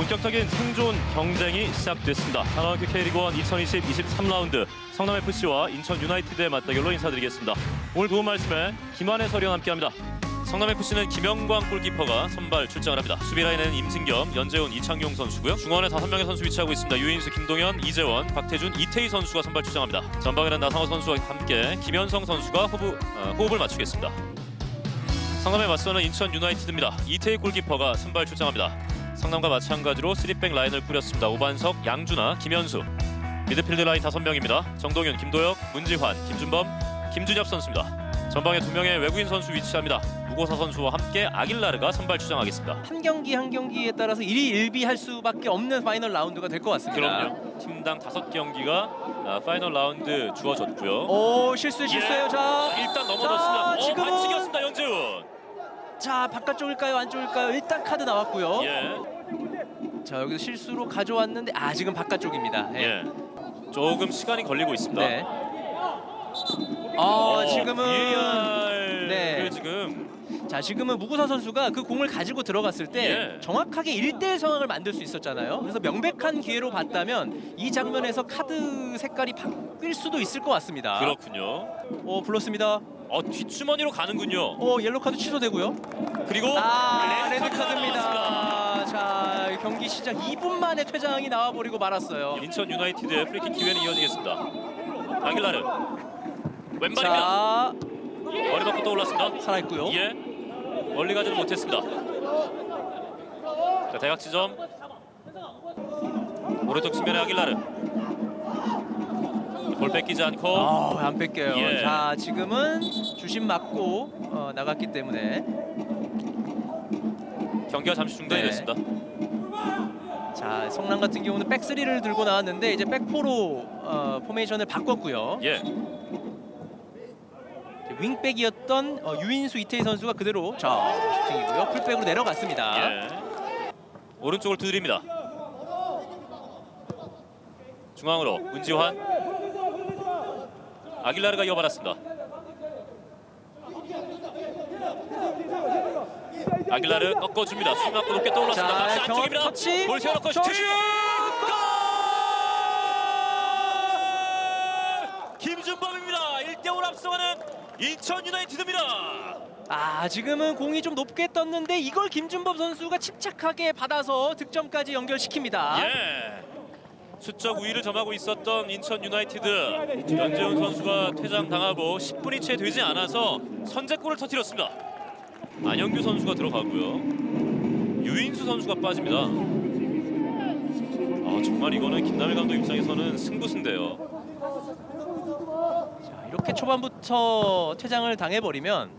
본격적인 생존 경쟁이 시작됐습니다. 하나원큐 K리그1 2020 23라운드 성남 FC와 인천 유나이티드의 맞대결로 인사드리겠습니다. 오늘 도움 말씀에 김환혜 서리와 함께합니다. 성남 FC는 김영광 골키퍼가 선발 출장을 합니다. 수비 라인에는 임진겸, 연재훈, 이창용 선수고요. 중원에 다섯 명의 선수 위치하고 있습니다. 유인수, 김동현, 이재원, 박태준, 이태희 선수가 선발 출장합니다. 전방에는 나상호 선수와 함께 김현성 선수가 호흡, 어, 호흡을 맞추겠습니다. 성남에 맞서는 인천 유나이티드입니다. 이태희 골키퍼가 선발 출장합니다. 성남과 마찬가지로 3백 라인을 꾸렸습니다. 오반석, 양준하, 김현수. 미드필드 라인 5명입니다. 정동윤, 김도혁, 문지환, 김준범, 김준엽 선수입니다. 전방에 두 명의 외국인 선수 위치합니다. 무고사 선수와 함께 아길라르가 선발 출장하겠습니다. 한 경기 한 경기에 따라서 일이 일비할 수밖에 없는 파이널 라운드가 될 것 같습니다. 그럼요. 팀당 다섯 경기가 아, 파이널 라운드 주어졌고요. 오 실수 실수예요. 자, 일단 넘어졌습니다. 자, 어, 지금은- 반칙이었습니다. 연재훈. 자 바깥쪽일까요 안쪽일까요? 일단 카드 나왔고요. 예. 자 여기서 실수로 가져왔는데 아 지금 바깥쪽입니다. 예. 예. 조금 시간이 걸리고 있습니다. 네. 아 어, 지금은 VAR 네. 을 지금 자 지금은 무구사 선수가 그 공을 가지고 들어갔을 때 예. 정확하게 1대1 상황을 만들 수 있었잖아요. 그래서 명백한 기회로 봤다면 이 장면에서 카드 색깔이 바뀔 수도 있을 것 같습니다. 그렇군요. 어 불렀습니다. 어 뒷주머니로 가는군요. 어 옐로 카드 취소되고요. 그리고 아 레드 나왔습니다. 카드입니다. 자 경기 시작 2분 만에 퇴장이 나와버리고 말았어요. 인천 유나이티드의 프리킥 기회는 이어지겠습니다. 아길라르 왼발입니다. 자 머리 맞고 떠올랐습니다. 살아있고요. 예, 멀리 가지는 못했습니다. 자, 대각 지점 오른쪽 측면에 아길라르 볼 뺏기지 않고 아, 안 뺏겨요. 예. 자, 지금은 주심 맞고 어, 나갔기 때문에 경기가 잠시 중단이 네. 됐습니다. 자, 성남 같은 경우는 백스리를 들고 나왔는데 이제 백포로 어, 포메이션을 바꿨고요. 예, 윙백이었던 어, 유인수 이태희 선수가 그대로 자, 슈팅이고요. 풀백으로 내려갔습니다. 예. 오른쪽을 두드립니다. 중앙으로 문지환 아길라르가 이어받았습니다. 아길라르 꺾어줍니다. 수비 맞고 높게 떠올랐습니다. 자, 박스 안쪽입니다. 터치. 볼 세워놓고 저 슈팅! 슛! 골! 김준범입니다. 1대5 앞서가는 인천 유나이티드입니다. 아, 지금은 공이 좀 높게 떴는데 이걸 김준범 선수가 침착하게 받아서 득점까지 연결시킵니다. 예. 수적 우위를 점하고 있었던 인천 유나이티드 연재훈 선수가 퇴장당하고 10분이 채 되지 않아서 선제골을 터뜨렸습니다. 안영규 선수가 들어가고요. 유인수 선수가 빠집니다. 아 정말 이거는 김남일 감독 입장에서는 승부수인데요. 자, 이렇게 초반부터 퇴장을 당해버리면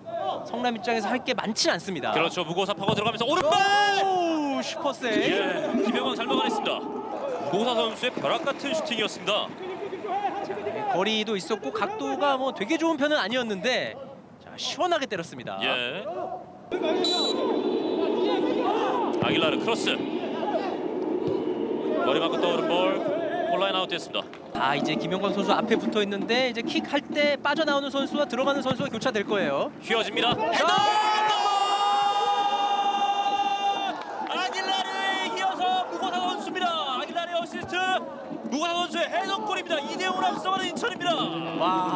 성남 입장에서 할 게 많지 않습니다. 그렇죠. 무고사 파고 들어가면서 오른발! 오, 슈퍼세이. 예, 김영광 잘 막아냈습니다. 무고사 선수의 벼락 같은 슈팅이었습니다. 거리도 있었고 각도가 뭐 되게 좋은 편은 아니었는데 자, 시원하게 때렸습니다. 예. 아길라르 크로스. 머리 맞고 떠오른 볼. 온라인 아웃됐습니다. 아 이제 김영광 선수 앞에 붙어 있는데 이제 킥 할 때 빠져나오는 선수와 들어가는 선수가 교차될 거예요. 휘어집니다. 아길라르에 이어서 무고사 선수입니다. 아길라르의 어시스트. 무고사 선수의 헤더골입니다. 2대0으로 앞서가는 인천입니다.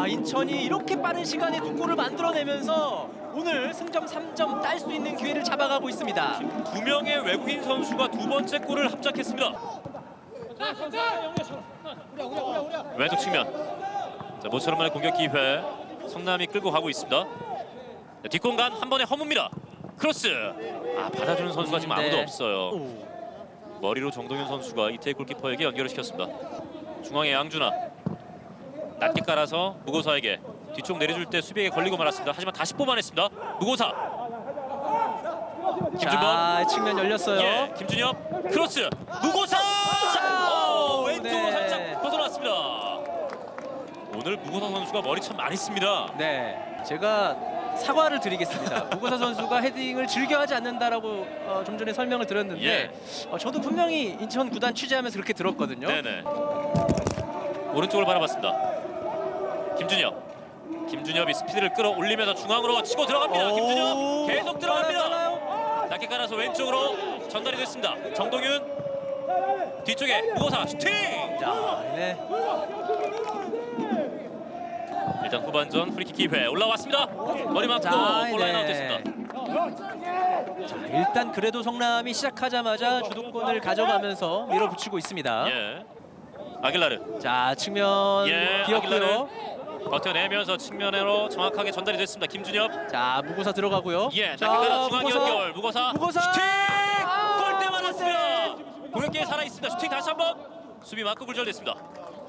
와 인천이 이렇게 빠른 시간에 두 골을 만들어내면서 오늘 승점 3점 딸 수 있는 기회를 잡아가고 있습니다. 두 명의 외국인 선수가 두 번째 골을 합작했습니다. 왼쪽 측면. 자, 모처럼만의 공격 기회. 성남이 끌고 가고 있습니다. 자, 뒷공간 한 번에 허무입니다. 크로스. 아 받아주는 선수가 지금 아무도 네. 없어요. 오. 머리로 정동현 선수가 이태희 골키퍼에게 연결을 시켰습니다. 중앙에 양준하. 낮게 깔아서 무고사에게 뒤쪽 내려줄 때 수비에게 걸리고 말았습니다. 하지만 다시 뽑아냈습니다. 무고사. 김준범. 자 측면 열렸어요. 예, 김준엽 크로스 무고사 자, 오, 왼쪽으로 네. 살짝 벗어났습니다. 오늘 무고사 선수가 머리 참 많이 씁니다. 네, 제가 사과를 드리겠습니다. 무고사 선수가 헤딩을 즐겨하지 않는다라고 어, 좀 전에 설명을 드렸는데 예. 어, 저도 분명히 인천 구단 취재하면서 그렇게 들었거든요. 네네. 오른쪽을 바라봤습니다. 김준엽. 김준엽이 스피드를 끌어올리면서 중앙으로 치고 들어갑니다. 오, 김준엽 계속 들어갑니다. 낮게 깔아서 왼쪽으로 전달이 됐습니다. 정동윤 뒤쪽에 무고사 슈팅. 자, 네. 일단 후반전 프리킥 기회 올라왔습니다. 머리 맞고 자, 골라인 네. 아웃 됐습니다. 자, 일단 그래도 성남이 시작하자마자 주도권을 가져가면서 밀어붙이고 있습니다. 예. 아길라르 자, 측면 예, 비었고요. 버텨내면서 측면으로 정확하게 전달이 됐습니다. 김준엽. 자, 무고사 들어가고요. 예, 자, 나길라르 중앙 무고사. 연결. 무고사. 무고사. 슈팅! 아, 골대 맞았습니다. 공격기에 살아 있습니다. 슈팅 다시 한번 수비 맞고 굴절됐습니다.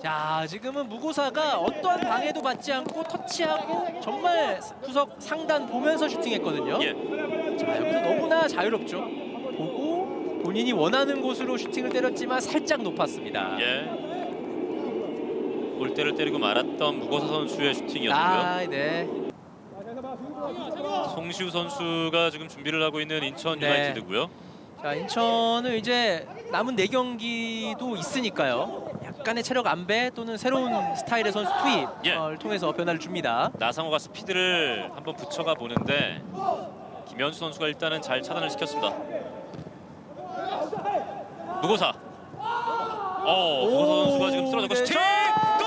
자, 지금은 무고사가 어떠한 방해도 받지 않고 터치하고 정말 구석 상단 보면서 슈팅했거든요. 예. 자, 여기서 너무나 자유롭죠. 보고 본인이 원하는 곳으로 슈팅을 때렸지만 살짝 높았습니다. 예. 골대를 때리고 말았던 무고사 선수의 슈팅이었고요. 아, 네. 송시우 선수가 지금 준비를 하고 있는 인천 네. 유나이티드고요. 자, 인천은 이제 남은 네 경기도 있으니까요. 약간의 체력 안배 또는 새로운 스타일의 선수 예. 투입을 통해서 변화를 줍니다. 나상호가 스피드를 한번 붙여가 보는데 김현수 선수가 일단은 잘 차단을 시켰습니다. 무고사. 어, 무고사 오, 선수가 지금 쓰러졌고 네. 스틱! 골!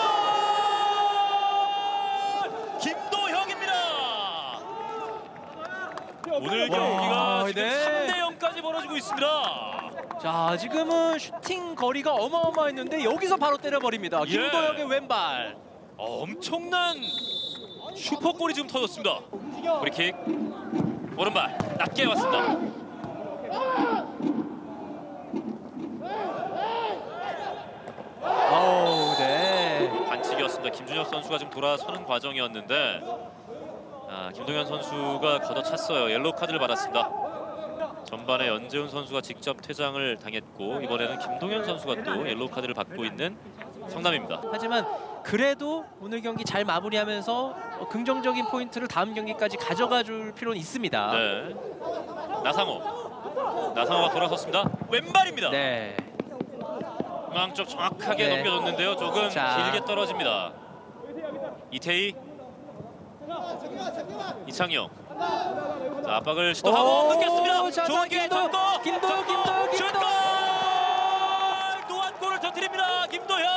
김도형입니다. 오늘 경기가 지금 네. 3대 0까지 벌어지고 있습니다. 자, 지금은 슈팅 거리가 어마어마했는데 여기서 바로 때려버립니다. 예. 김도혁의 왼발. 엄청난 슈퍼골이 지금 터졌습니다. 프리킥 오른발 낮게 왔습니다. 어우, 네. 반칙이었습니다. 김준혁 선수가 지금 돌아서는 과정이었는데 아, 김동현 선수가 걷어찼어요. 옐로우 카드를 받았습니다. 전반에 연재훈 선수가 직접 퇴장을 당했고 이번에는 김동현 선수가 또 옐로우 카드를 받고 있는 성남입니다. 하지만 그래도 오늘 경기 잘 마무리하면서 어, 긍정적인 포인트를 다음 경기까지 가져가 줄 필요는 있습니다. 네. 나상호. 나상호가 돌아섰습니다. 왼발입니다. 네. 중앙 쪽 정확하게 네. 넘겨줬는데요. 조금 자. 길게 떨어집니다. 이태희, 이창용. 자 압박을 시도하고 오, 끊겼습니다. 좋은 기회 접고, 김도영, 슛골! 김도영. 또한 골을 터뜨립니다. 김도형.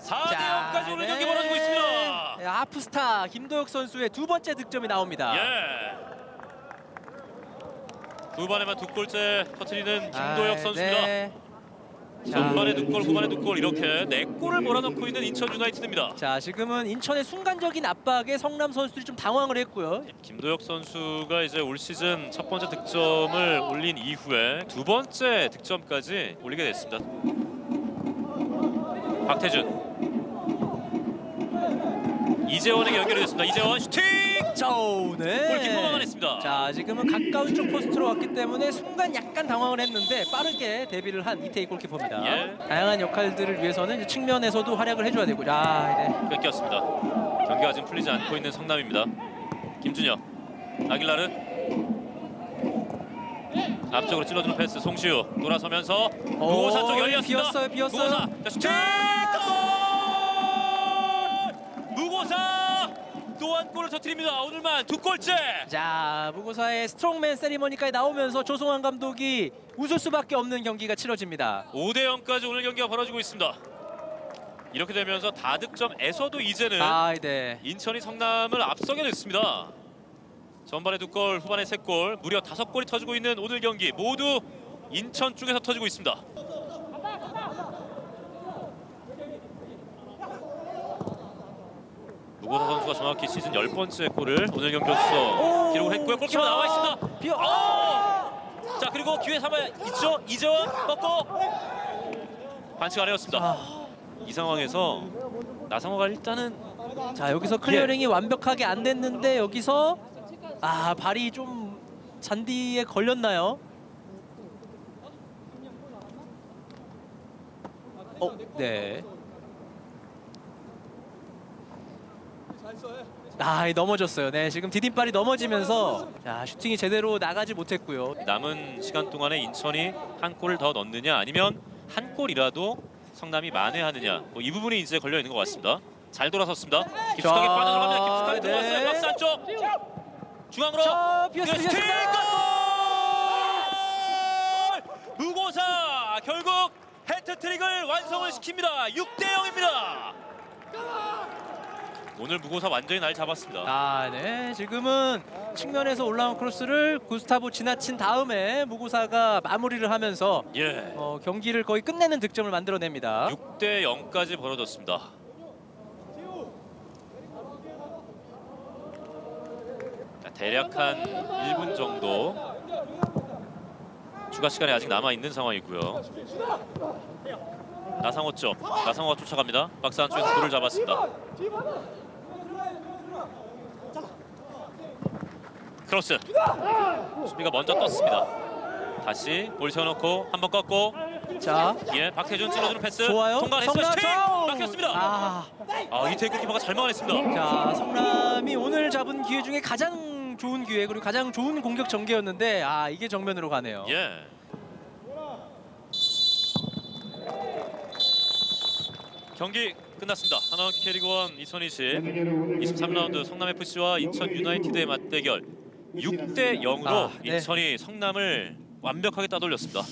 4대 0까지 오늘 경기 벌어지고 있습니다. 네, 하프스타 김도혁 선수의 두 번째 득점이 나옵니다. 예. 두 번에만 두 골째 터뜨리는 김도혁 아, 선수입니다. 네. 자, 전반에 두 골, 후반에 두 골 이렇게 네 골을 몰아넣고 있는 인천 유나이티드입니다. 자, 지금은 인천의 순간적인 압박에 성남 선수들이 좀 당황을 했고요. 김도혁 선수가 이제 올 시즌 첫 번째 득점을 올린 이후에 두 번째 득점까지 올리게 됐습니다. 박태준 이재원에게 연결됐습니다. 이재원 슈팅 자, 오, 네. 골키퍼 막아냈습니다. 자, 지금은 가까운 쪽 포스트로 왔기 때문에 순간 약간 당황을 했는데 빠르게 데뷔를 한 이태희 골키퍼입니다. 예. 다양한 역할들을 위해서는 이제 측면에서도 활약을 해줘야 되고, 자, 네. 뺏겼습니다. 경기가 지금 풀리지 않고 있는 성남입니다. 김준혁, 아길라르 앞쪽으로 찔러주는 패스 송시우 돌아서면서 무고사 쪽 열렸습니다. 비었어요, 비었어요. 무고사 자, 슈팅 골! 또한 골을 터뜨립니다. 오늘만 두 골째. 자, 무고사의 스트롱맨 세리머니까지 나오면서 조성환 감독이 웃을 수밖에 없는 경기가 치러집니다. 5대 0까지 오늘 경기가 벌어지고 있습니다. 이렇게 되면서 다득점에서도 이제는 아, 네. 인천이 성남을 앞서게 됐습니다. 전반에 두 골, 후반에 세 골, 무려 다섯 골이 터지고 있는 오늘 경기 모두 인천 쪽에서 터지고 있습니다. 무고사 선수가 정확히 시즌 열 번째 골을 오늘 경기로서 기록을 했고요. 골키퍼 자, 나와 있습니다. 비어. 어! 자 그리고 기회 삼아 있죠. 이재원 뻗고 반칙 아래였습니다. 아, 이 상황에서 나상호가 일단은 자, 여기서 클리어링이 완벽하게 안 됐는데 여기서 아, 발이 좀 잔디에 걸렸나요? 어, 네. 아, 넘어졌어요. 네, 지금 디딤발이 넘어지면서 자, 슈팅이 제대로 나가지 못했고요. 남은 시간 동안에 인천이 한 골을 더 넣느냐 아니면 한 골이라도 성남이 만회하느냐 뭐 이 부분이 이제 걸려 있는 것 같습니다. 잘 돌아섰습니다. 깊숙하게 자, 빠져들어갑니다. 깊숙하게 네. 들어갔어요. 박스 안쪽 중앙으로 비었습니다. 골! 무고사 자, 결국 해트트릭을 완성을 시킵니다. 6대 0입니다. 오늘 무고사 완전히 날 잡았습니다. 아, 네. 지금은 측면에서 올라온 크로스를 구스타보 지나친 다음에 무구사가 마무리를 하면서 예. 어, 경기를 거의 끝내는 득점을 만들어냅니다. 6대 0까지 벌어졌습니다. 자, 대략 한 1분 정도 추가 시간이 아직 남아 있는 상황이고요. 나상호 쪽 나상호가 쫓아갑니다. 박스 안쪽에서 볼을 잡았습니다. 크로스 수비가 먼저 떴습니다. 다시 볼 세워놓고 한 번 꺾고 자, 예 박태준 찔러주는 패스 좋아요. 통과했어요 성남 슈팅 정! 막혔습니다. 아, 아 이태희 골키퍼가 잘 막아냈습니다. 자, 성남이 오늘 잡은 기회 중에 가장 좋은 기회 그리고 가장 좋은 공격 전개였는데 아, 이게 정면으로 가네요. 예. 경기 끝났습니다. 하나원키 캐리그원 2020 23라운드 성남 FC와 인천 유나이티드의 맞대결 6대 0으로 아, 네. 인천이 성남을 완벽하게 따돌렸습니다.